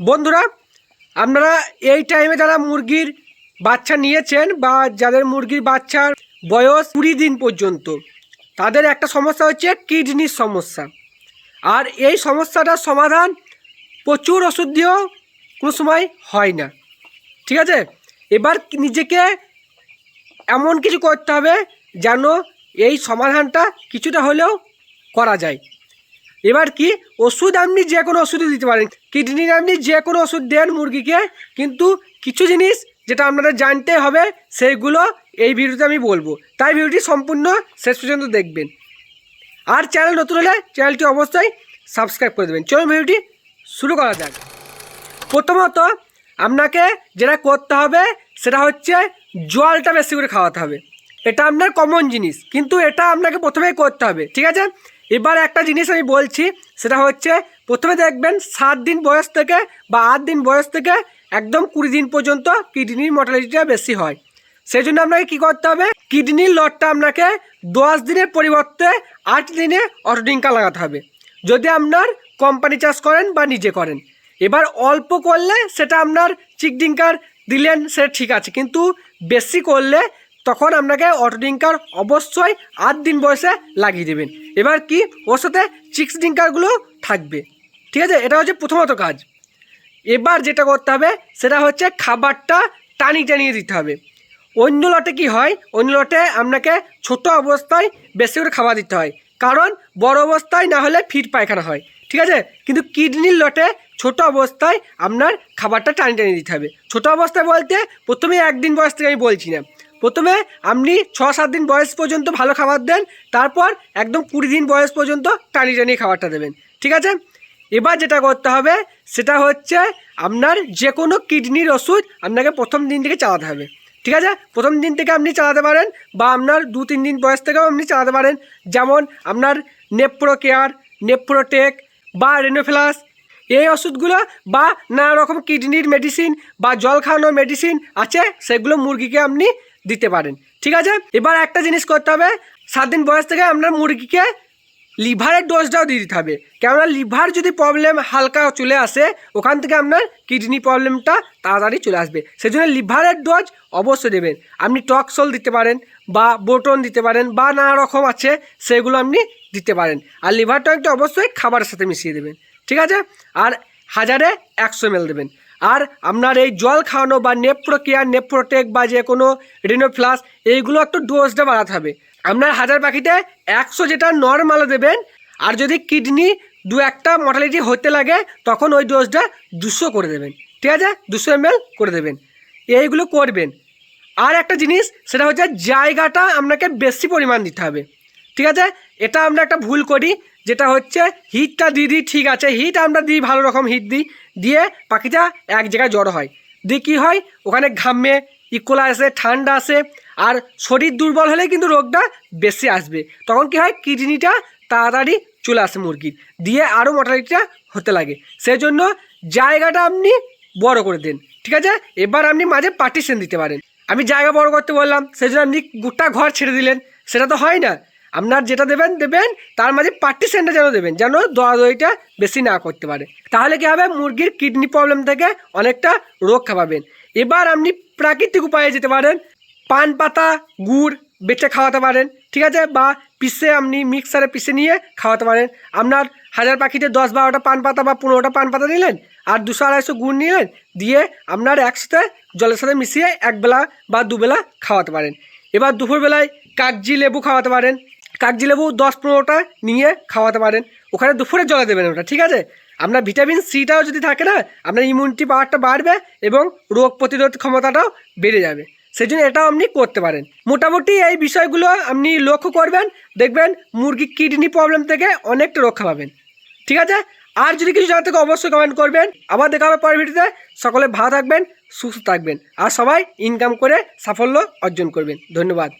বন্ধুরা আপনারা এই টাইমে যারা মুরগির বাচ্চা নিয়েছেন বা যাদের মুরগির বাচ্চার বয়স কুড়ি দিন পর্যন্ত, তাদের একটা সমস্যা হচ্ছে কিডনির সমস্যা। আর এই সমস্যাটার সমাধান প্রচুর ওষুধ দিয়েও কোনো সময় হয় না। ঠিক আছে? এবার নিজেকে এমন কিছু করতে হবে যেন এই সমাধানটা কিছুটা হলেও করা যায়। এবার কি? ওষুধ আপনি যে কোনো ওষুধই দিতে পারেন। কিডনির আপনি যে কোনো ওষুধ দেন মুরগিকে, কিন্তু কিছু জিনিস যেটা আপনাদের জানতে হবে, সেইগুলো এই ভিডিওতে আমি বলব। তাই ভিডিওটি সম্পূর্ণ শেষ পর্যন্ত দেখবেন। আর চ্যানেল নতুন হলে চ্যানেলটি অবশ্যই সাবস্ক্রাইব করে দেবেন। চলুন ভিডিওটি শুরু করা যাক। প্রথমত, আপনাকে যেটা করতে হবে, সেটা হচ্ছে জলটা বেশি করে খাওয়াতে হবে। এটা আপনার কমন জিনিস, কিন্তু এটা আপনাকে প্রথমেই করতে হবে, ঠিক আছে? এবার একটা জিনিস আমি বলছি, সেটা হচ্ছে প্রথমে দেখবেন সাত দিন বয়স থেকে বা আট দিন বয়স থেকে একদম কুড়ি দিন পর্যন্ত কিডনির মর্টালিটিটা বেশি হয়। সেই জন্য আপনাকে কী করতে হবে? কিডনির লটটা আপনাকে দশ দিনের পরিবর্তে আট দিনে অটোডিঙ্কা লাগাতে হবে। যদি আপনার কোম্পানি চাষ করেন বা নিজে করেন। এবার অল্প করলে সেটা আপনার চিকডিঙ্কার দিলেন সে ঠিক আছে। কিন্তু বেশি করলে তখন আপনাকে অটোডিঙ্কার অবশ্যই আট দিন বয়সে লাগিয়ে দেবেন। এবার কি? ওর সাথে চিক্স ডিঙ্কারগুলো থাকবে। ঠিক আছে? এটা হচ্ছে প্রথমত কাজ। এবার যেটা করতে হবে, সেটা হচ্ছে খাবারটা টানি টানিয়ে দিতে হবে। অন্য লটে কি হয়? অন্য লটে আপনাকে ছোট অবস্থায় বেশি করে খাবার দিতে হয়। কারণ বড় অবস্থায় না হলে ফিট পায়খানা হয়। ঠিক আছে? কিন্তু কিডনির লটে ছোট অবস্থায় আপনার খাবারটা টানি টানিয়ে দিতে হবে। ছোট অবস্থায় বলতে প্রথমে একদিন বয়স থেকে আমি বলছি না। প্রথমে আপনি ছ সাত দিন বয়স পর্যন্ত ভালো খাবার দেন, তারপর একদম কুড়ি দিন বয়স পর্যন্ত টানি টানিয়ে খাবারটা দেবেন, ঠিক আছে? এবার যেটা করতে হবে, সেটা হচ্ছে আপনার যে কোনো কিডনির ওষুধ আপনাকে প্রথম দিন থেকে চালাতে হবে, ঠিক আছে? প্রথম দিন থেকে আপনি চালাতে পারেন বা আপনার দু তিন দিন বয়স থেকেও আপনি চালাতে পারেন, যেমন আপনার নেপ্রো কেয়ার নেপ্রোটেক বা রেনোফ্লাস, এই ওষুধগুলো বা নানা রকম কিডনির মেডিসিন বা জল খাওয়ানোর মেডিসিন আছে, সেগুলো মুরগিকে আপনি দিতে পারেন। ঠিক আছে? এবার একটা জিনিস করতে হবে। সাত দিন বয়স থেকে আপনার মুরগিকে লিভারের ডোজটাও দিয়ে দিতে হবে। কেননা লিভার যদি প্রবলেম হালকা চলে আসে, ওখান থেকে আপনার কিডনি প্রবলেমটা তাড়াতাড়ি চলে আসবে। সেই জন্য লিভারের ডোজ অবশ্যই দেবেন। আপনি টক্সল দিতে পারেন বা বোটন দিতে পারেন বা নানা রকম আছে, সেগুলো আপনি দিতে পারেন। আর লিভার টনিকটা অবশ্যই খাবারের সাথে মিশিয়ে দেবেন। ঠিক আছে? আর হাজারে একশো এম দেবেন। আর আপনার এই জল খাওয়ানো বা নেপ্রো কেয়ার নেপ্রোটেক বা যে কোনো রিনোফ্লাস, এইগুলো একটু ডোজটা বাড়াতে হবে। আপনার হাজার পাখিতে একশো যেটা নর্মালও দেবেন, আর যদি কিডনি দু একটা মর্টালিটি হতে লাগে, তখন ওই ডোজটা দুশো করে দেবেন। ঠিক আছে? দুশো এম করে দেবেন। এইগুলো করবেন। আর একটা জিনিস, সেটা হচ্ছে জায়গাটা আপনাকে বেশি পরিমাণ দিতে হবে। ঠিক আছে? এটা আমরা একটা ভুল করি, যেটা হচ্ছে হিটটা দিয়ে দিই ঠিক আছে। হিট আমরা দিই, ভালো রকম হিট দিই। দিয়ে পাখিটা এক জায়গায় জড়ো হয়। দিয়ে কী হয়? ওখানে ঘামে, ইকোলা আসে, ঠান্ডা আসে। আর শরীর দুর্বল হলে কিন্তু রোগটা বেশি আসবে। তখন কি হয়? কিডনিটা তাড়াতাড়ি চলে আসে মুরগির। দিয়ে আরও মর্টালিটিটা হতে লাগে। সেই জন্য জায়গাটা আপনি বড় করে দেন, ঠিক আছে? এবার আপনি মাঝে পার্টিশন দিতে পারেন। আমি জায়গা বড় করতে বললাম সেই জন্য আপনি গোটা ঘর ছেড়ে দিলেন। সেটা তো হয় না। আপনার যেটা দেবেন দেবেন, তার মাঝে পার্টিশনটা যেন দেবেন, যেন দোয়াদইটা বেশি না করতে পারে। তাহলে কী হবে? মুরগির কিডনি প্রবলেম থেকে অনেকটা রক্ষা পাবেন। এবার আপনি প্রাকৃতিক উপায়ে যেতে পারেন। পান পাতা, গুড় বেটে খাওয়াতে পারেন, ঠিক আছে? বা পিসে আপনি মিক্সারে পিসে নিয়ে খাওয়াতে পারেন। আপনার হাজার পাখিতে দশ বারোটা পান পাতা বা পনেরোটা পান পাতা নিলেন, আর দুশো আড়াইশো গুড় নিলেন, দিয়ে আপনার একসাথে জলের সাথে মিশিয়ে একবেলা বা দুবেলা খাওয়াতে পারেন। এবার দুপুরবেলায় কাগজি লেবু খাওয়াতে পারেন কাগজি লেবু দশ পনেরোটা নিয়ে খাওয়াতে পারেন। ওখানে দুপুরে জলে দেবেন ওটা, ঠিক আছে? আপনার ভিটামিন সিটাও যদি থাকে না, আপনার ইমিউনিটি পাওয়ারটা বাড়বে এবং রোগ প্রতিরোধ ক্ষমতাটাও বেড়ে যাবে। সেই জন্য এটাও আপনি করতে পারেন। মোটামুটি এই বিষয়গুলো আপনি লক্ষ্য করবেন, দেখবেন মুরগি কিডনি প্রবলেম থেকে অনেকটা রক্ষা পাবেন। ঠিক আছে? আর যদি কিছু জানা থেকে অবশ্যই কমেন্ট করবেন। আবার দেখা হবে পরের ভিডিওতে। সকলে ভালো থাকবেন, সুস্থ থাকবেন। আর সবাই ইনকাম করে সাফল্য অর্জন করবেন। ধন্যবাদ।